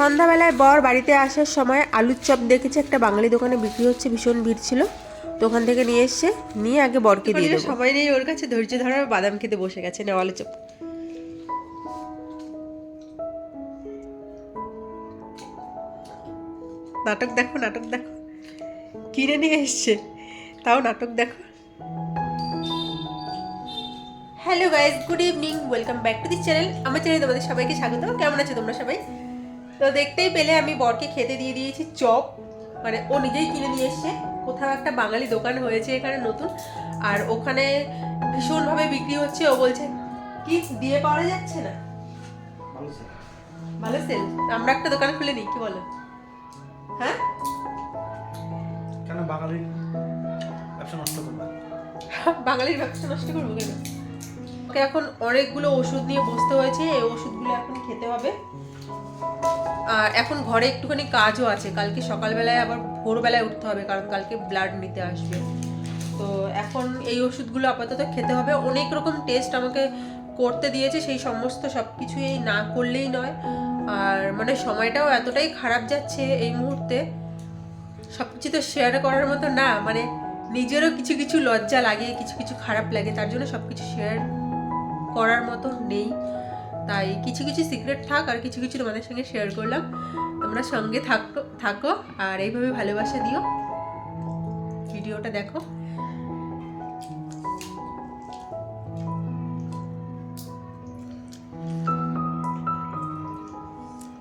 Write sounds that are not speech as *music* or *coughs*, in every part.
সন্ধ্যাবেলায় বর বাড়িতে আসার সময় আলুর চপ দেখেছে একটা বাঙালি দোকানে বিক্রি হচ্ছে ভীষণ ভিড় ছিল। তো ওখান থেকে নিয়ে এসছে নিয়ে আগে বরকে দিয়ে দেবো। সবাই নেই ওর কাছে ধৈর্য ধরার বাদাম খেতে বসে গেছে না আলু চপ। নাটক দেখো নাটক দেখো। কিনে নিয়ে এসছে তাও নাটক দেখো। Hello guys good evening welcome back to the channel আমার চ্যানেলে তোমাদের সবাইকে স্বাগত কেমন আছো তোমরা সবাই? তো দেখতেই পেলে আমি বরকে খেতে দিয়ে দিয়েছি চপ। মানে ও নিজেই কিনে নিয়ে এসছে। কোথাও একটা বাঙালি দোকান হয়েছে এখানে নতুন। আর ওখানে ভীষণভাবে বিক্রি হচ্ছে। ও বলছে কি? দিয়ে পাওয়া যাচ্ছে না? ভালো সেল আমরা একটা দোকান খুলে নিই কি বলো? হ্যাঁ? কেন বাঙালির ব্যবসা নষ্ট করবা? বাঙালির ব্যবসা নষ্ট করব কেন? ওকে এখন অনেকগুলো ওষুধ নিয়ে বসতে হয়েছে। এই ওষুধগুলো এখন খেতে হবে। এখন ঘরে একটুখানি কাজও আছে। কালকে সকালবেলায় আবার ভোরবেলায় উঠতে হবে, কারণ কালকে ব্লাড নিতে আসবে। তো এখন এই ওষুধগুলো আপাতত খেতে হবে। অনেক রকম টেস্ট আমাকে করতে দিয়েছে, সেই সমস্ত সব কিছুই না করলেই নয়। আর মানে সময়টাও এতটাই খারাপ যাচ্ছে এই মুহূর্তে। সব কিছু তো শেয়ার করার মতো না মানে নিজেরও কিছু কিছু লজ্জা লাগে, কিছু কিছু খারাপ লাগে, তার জন্য সব কিছু শেয়ার করার মতো নেই। তাই কিছু কিছু সিক্রেট থাক আর কিছু কিছু তোমাদের সঙ্গে শেয়ার করলাম। তোমরা সঙ্গে থাকো থাকো আর এইভাবে ভালোবাসা দিও। ভিডিওটা দেখো।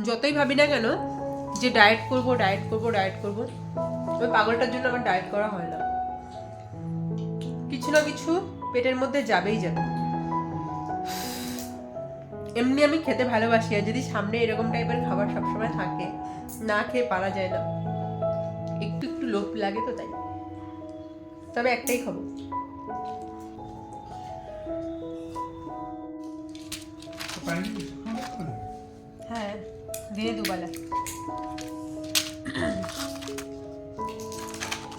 যতই ভাবি না কেন যে ডায়েট করব ডায়েট করব ডায়েট করব ওই পাগলটার জন্য আমার ডায়েট করা হয় না। কিছু না কিছু পেটের মধ্যে যাবেই যাবে। এমনি আমি খেতে ভালোবাসি, আর যদি সামনে এরকম টাইপের খাবার সবসময় থাকে, না খেয়ে পারা যায় না। একটু একটু লোভ লাগে তো তাই। তবে একটাই খাব। হ্যাঁ দুবেলা।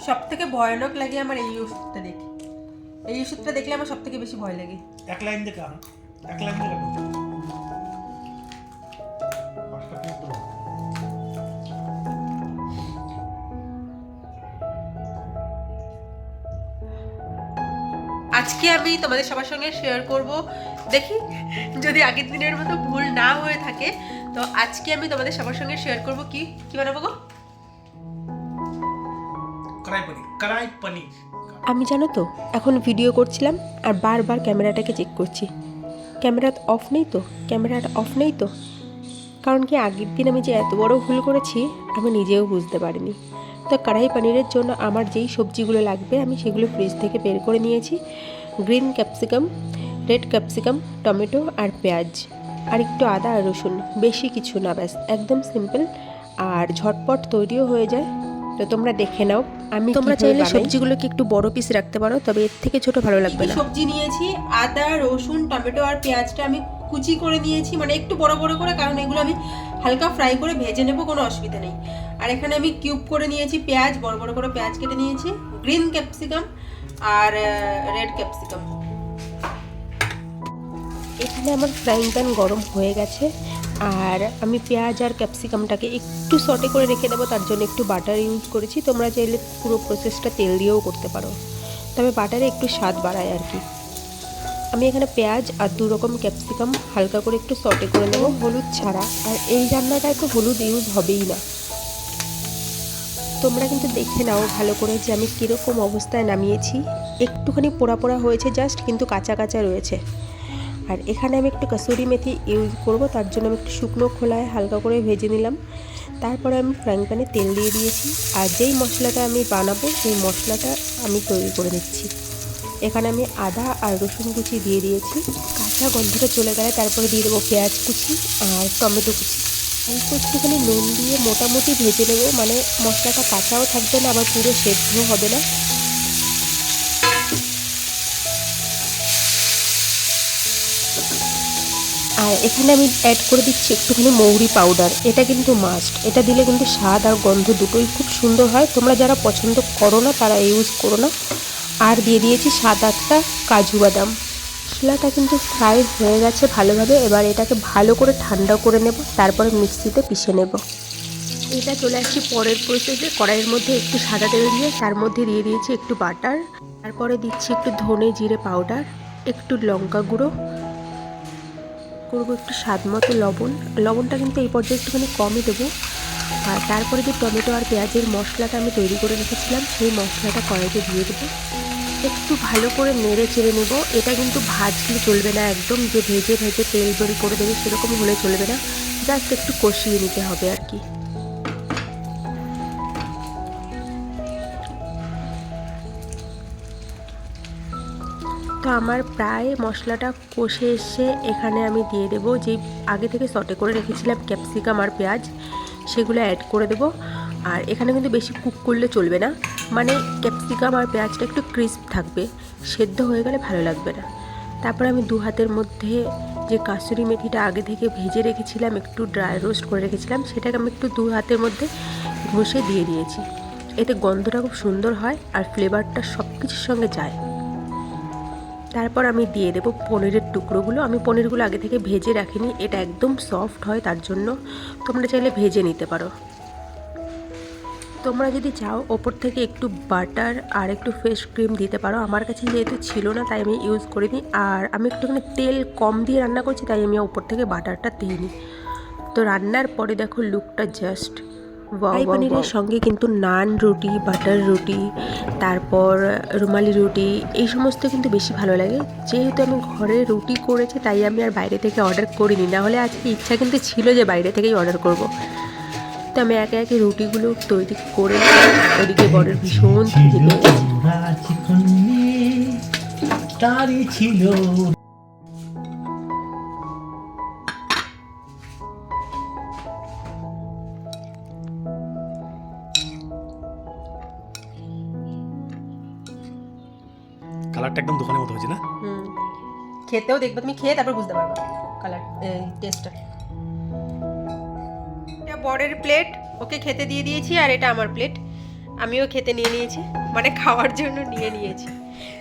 সব থেকে ভয়ানক লাগে আমার এই ওষুধটা দেখে। এই ওষুধটা দেখলে আমার সব থেকে বেশি ভয় লাগে। এক লাইন দেখা এক লাইন দেখা আজকে আমি তোমাদের সবার সঙ্গে শেয়ার করব। দেখি যদি আগের দিনের মতো ভুল না হয়ে থাকে তো আজকে আমি তোমাদের সবার সঙ্গে শেয়ার করব কি? কি বানাবো গো? কড়াই পনির কড়াই পনির। আমি জানো তো এখন ভিডিও করছিলাম আর বারবার ক্যামেরাটাকে চেক করছি। ক্যামেরা অফ নেই তো? ক্যামেরাটা অফ নেই তো? কারণ কি আগের দিন আমি যে এত বড় ভুল করেছি আমি নিজেও বুঝতে পারিনি। তো কড়াই পনিরের জন্য আমার যেই সবজিগুলো লাগবে আমি সেগুলো ফ্রিজ থেকে বের করে নিয়েছি। Green capsicum red capsicum tomato আর পেঁয়াজ। আর একটু আদা আর রসুন বেশি কিছু না ব্যাস একদম সিম্পল। আর ঝটপট তৈরিও হয়ে যায়। তো তোমরা দেখে নাও আমি তোমরা চাইলে সবজিগুলোকে একটু বড় পিস রাখতে পারো তবে এর থেকে ছোট ভালো লাগবে না। সবজি নিয়েছি আদা রসুন টমেটো আর পেঁয়াজটা আমি কুচি করে নিয়েছি মানে একটু বড় বড় করে কারণ এগুলো আমি হালকা ফ্রাই করে ভেজে নেব কোনো অসুবিধা নেই। আর এখানে আমি কিউব করে নিয়েছি পেঁয়াজ, বড় বড় করে পেঁয়াজ কেটে নিয়েছি, গ্রিন ক্যাপসিকাম আর রেড ক্যাপসিকাম। এখানে আমার ফ্রাইং প্যান গরম হয়ে গেছে আর আমি পেঁয়াজ আর ক্যাপসিকামটাকে একটু সটে করে রেখে দেবো, তার জন্য একটু বাটার ইউজ করেছি। তোমরা চাইলে পুরো প্রসেসটা তেল দিয়েও করতে পারো। তবে বাটারে একটু স্বাদ বাড়ায় আর কি। আমি এখানে পেঁয়াজ আর দু রকম ক্যাপসিকাম হালকা করে একটু সটে করে নেব হলুদ ছাড়া। আর এই রান্নাটায় তো হলুদ ইউজ হবেই না। তোমরা কিন্তু দেখে নাও ভালো করে যে আমি কীরকম অবস্থায় নামিয়েছি। একটুখানি পোড়া পোড়া হয়েছে জাস্ট কিন্তু কাঁচা কাঁচা রয়েছে। আর এখানে আমি একটু কাসুরি মেথি ইউজ করব, তার জন্য আমি একটু শুকনো খোলায় হালকা করে ভেজে নিলাম। তারপরে আমি ফ্রাইং প্যানে তেল দিয়ে দিয়েছি। আর যেই মশলাটা আমি বানাবো, সেই মশলাটা আমি তৈরি করে নিচ্ছি। এখানে আমি আদা আর রসুন কুচি দিয়ে দিয়েছি। কাঁচা গন্ধটা চলে গেলে তারপরে দিয়ে দেবো পেঁয়াজ কুচি আর টমেটো কুচি। অল্প একটুখানি নুন দিয়ে মোটামুটি ভেজে নেব। মানে মশলাটা কাঁচাও থাকবে না, আবার পুরো সেদ্ধ হবে না। আর এখানে আমি অ্যাড করে দিচ্ছি একটুখানি মৌরি পাউডার এটা কিন্তু মাস্ট এটা দিলে কিন্তু স্বাদ আর গন্ধ দুটোই খুব সুন্দর হয়। তোমরা যারা পছন্দ করো না, তারা ইউজ করো না। আর দিয়ে দিয়েছি সাত আটটা কাজু বাদাম। মশলাটা কিন্তু ফ্রাই হয়ে গেছে ভালোভাবে। এবার এটাকে ভালো করে ঠান্ডা করে নেব, তারপরে মিক্সিতে পিষে নেব। এটা চলে আসছি পরের প্রসেসে কড়াইয়ের মধ্যে একটু সাদা তেল দিয়ে, তার মধ্যে দিয়ে দিয়েছি একটু বাটার তারপরে দিচ্ছি একটু ধনে জিরে পাউডার একটু লঙ্কা গুঁড়ো। করব একটু স্বাদ মতো লবণ। লবণটা কিন্তু এই পর্যায়ে একটুখানি কমই দেবো। আর তারপরে যে টমেটো আর পেঁয়াজের মশলাটা আমি তৈরি করে রেখেছিলাম, সেই মশলাটা কড়াইতে দিয়ে দেবো। একটু ভালো করে নেড়ে চেড়ে নেব। এটা কিন্তু ভাজলে চলবে না একদম, যে ভেজে ভেজে তেল বের করে দেবে সেরকম হলে চলবে না। জাস্ট একটু কষিয়ে নিতে হবে আর কি। তো আমার প্রায় মশলাটা কষে এসে এখানে আমি দিয়ে দেব। যে আগে থেকে সটে করে রেখেছিলাম ক্যাপসিকাম আর পেঁয়াজ, সেগুলো অ্যাড করে দেব। আর এখানে কিন্তু বেশি কুক করলে চলবে না। মানে ক্যাপসিকাম আর পেঁয়াজটা একটু ক্রিস্প থাকবে, সেদ্ধ হয়ে গেলে ভালো লাগবে না। তারপর আমি দু হাতের মধ্যে যে কাসুরি মেথিটা আগে থেকে ভেজে রেখেছিলাম, একটু ড্রাই রোস্ট করে রেখেছিলাম, সেটাকে আমি একটু দু হাতের মধ্যে ঘষে দিয়ে দিয়েছি। এতে গন্ধটা খুব সুন্দর হয় আর ফ্লেভারটা সব কিছুর সঙ্গে যায়। তারপর আমি দিয়ে দেবো পনিরের টুকরোগুলো। আমি পনিরগুলো আগে থেকে ভেজে রাখিনি, এটা একদম সফট হয় তার জন্য। তোমরা চাইলে ভেজে নিতে পারো। তোমরা যদি চাও ওপর থেকে একটু বাটার আর একটু ফেস ক্রিম দিতে পারো আমার কাছে যেহেতু ছিল না তাই আমি ইউজ করিনি। আর আমি একটুখানি তেল কম দিয়ে রান্না করছি তাই আমি ওপর থেকে বাটারটা দিইনি। তো রান্নার পরে দেখো লুকটা জাস্ট ফ্রাই পনিরের সঙ্গে কিন্তু নান রুটি বাটার রুটি তারপর রুমালি রুটি এই সমস্ত কিন্তু বেশি ভালো লাগে। যেহেতু আমি ঘরে রুটি করেছি তাই আমি আর বাইরে থেকে অর্ডার করিনি। না হলে আজকে ইচ্ছা কিন্তু ছিল যে বাইরে থেকেই অর্ডার করব। তো আমি একে একে রুটিগুলো তৈরি করে ওদিকে বরের ভীষণ ছিল কালারটা একদম দোকানের মতো হয়েছে না? খেতেও দেখবে তুমি খেয়ে তারপর বুঝতে পারবে। কালার টেস্টটা বরের প্লেট ওকে খেতে দিয়ে দিয়েছি আর এটা আমার প্লেট আমিও খেতে নিয়ে নিয়েছি মানে খাওয়ার জন্য নিয়ে নিয়েছি।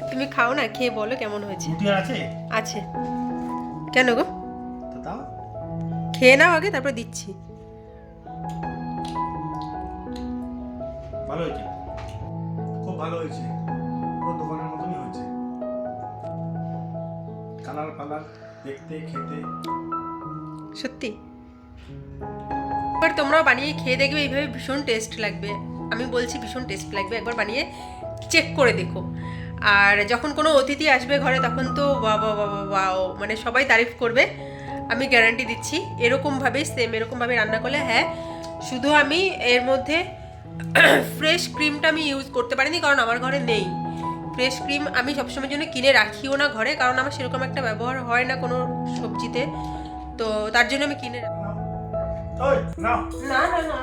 তুমি খাও না খেয়ে বলো কেমন হয়েছে। আছে? কেন গো? খেয়ে নাও আগে তারপর দিচ্ছি। ভালো হয়েছে? খুব ভালো হয়েছে। পুরো দোকানের মতনই হয়েছে। কালার দেখতে খেতে। সত্যি? এবার তোমরাও বানিয়ে খেয়ে দেখবে, এইভাবে ভীষণ টেস্ট লাগবে। আমি বলছি ভীষণ টেস্ট লাগবে, একবার বানিয়ে চেক করে দেখো। আর যখন কোনো অতিথি আসবে ঘরে, তখন তো বা বাও মানে সবাই তারিফ করবে। আমি গ্যারান্টি দিচ্ছি, এরকমভাবেই সেম এরকমভাবে রান্না করলে হ্যাঁ শুধু আমি এর মধ্যে *coughs* ফ্রেশ ক্রিমটা আমি ইউজ করতে পারিনি, কারণ আমার ঘরে নেই। ফ্রেশ ক্রিম আমি সবসময়ের জন্য কিনে রাখিও না ঘরে, কারণ আমার সেরকম একটা ব্যবহার হয় না কোনো সবজিতে। তো তার জন্য আমি কিনে রাখি। ওই নাও না না না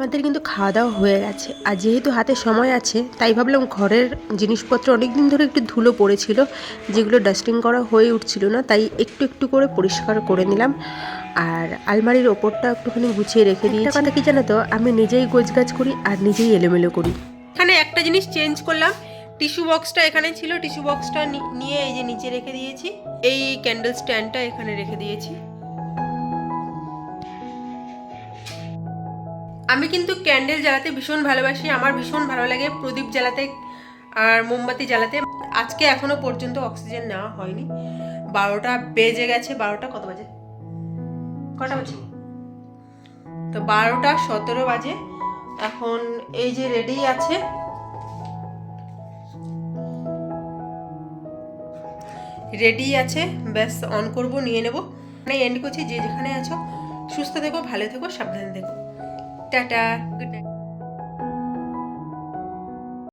আমাদের কিন্তু খাওয়া দাওয়া হয়ে গেছে। আর যেহেতু হাতে সময় আছে তাই ভাবলাম ঘরের জিনিসপত্র অনেক দিন ধরে একটু ধুলো পড়েছিল যেগুলো ডাস্টিং করা হয়ে উঠছিল না তাই একটু একটু করে পরিষ্কার করে নিলাম। আর আলমারির ওপরটা একটুখানি গুছিয়ে রেখে দিই কথা কি জানো তো? আমি নিজেই গোছগাছ করি আর নিজেই এলোমেলো করি। এখানে একটা জিনিস চেঞ্জ করলাম। টিস্যু বক্সটা এখানে ছিল। টিস্যু বক্সটা নিয়ে এই যে নিচে রেখে দিয়েছি। এই ক্যান্ডেল স্ট্যান্ডটা এখানে রেখে দিয়েছি। আমি কিন্তু ক্যান্ডেল জ্বালাতে ভীষণ ভালোবাসি, আমার ভীষণ ভালো লাগে প্রদীপ জ্বালাতে আর মোমবাতি জ্বালাতে। আজকে এখনও পর্যন্ত অক্সিজেন নেওয়া হয়নি। বারোটা বেজে গেছে, বারোটা কত বাজে? কটা বাজে? তো বারোটা সতেরো বাজে। এখন এই যে রেডি আছে। রেডি আছে, ব্যাস অন করব, নিয়ে নেব। মানে এন্ড করছি, যে যেখানে আছো, সুস্থ থেকো, ভালো থেকো, সাবধানে থেকো। Tata good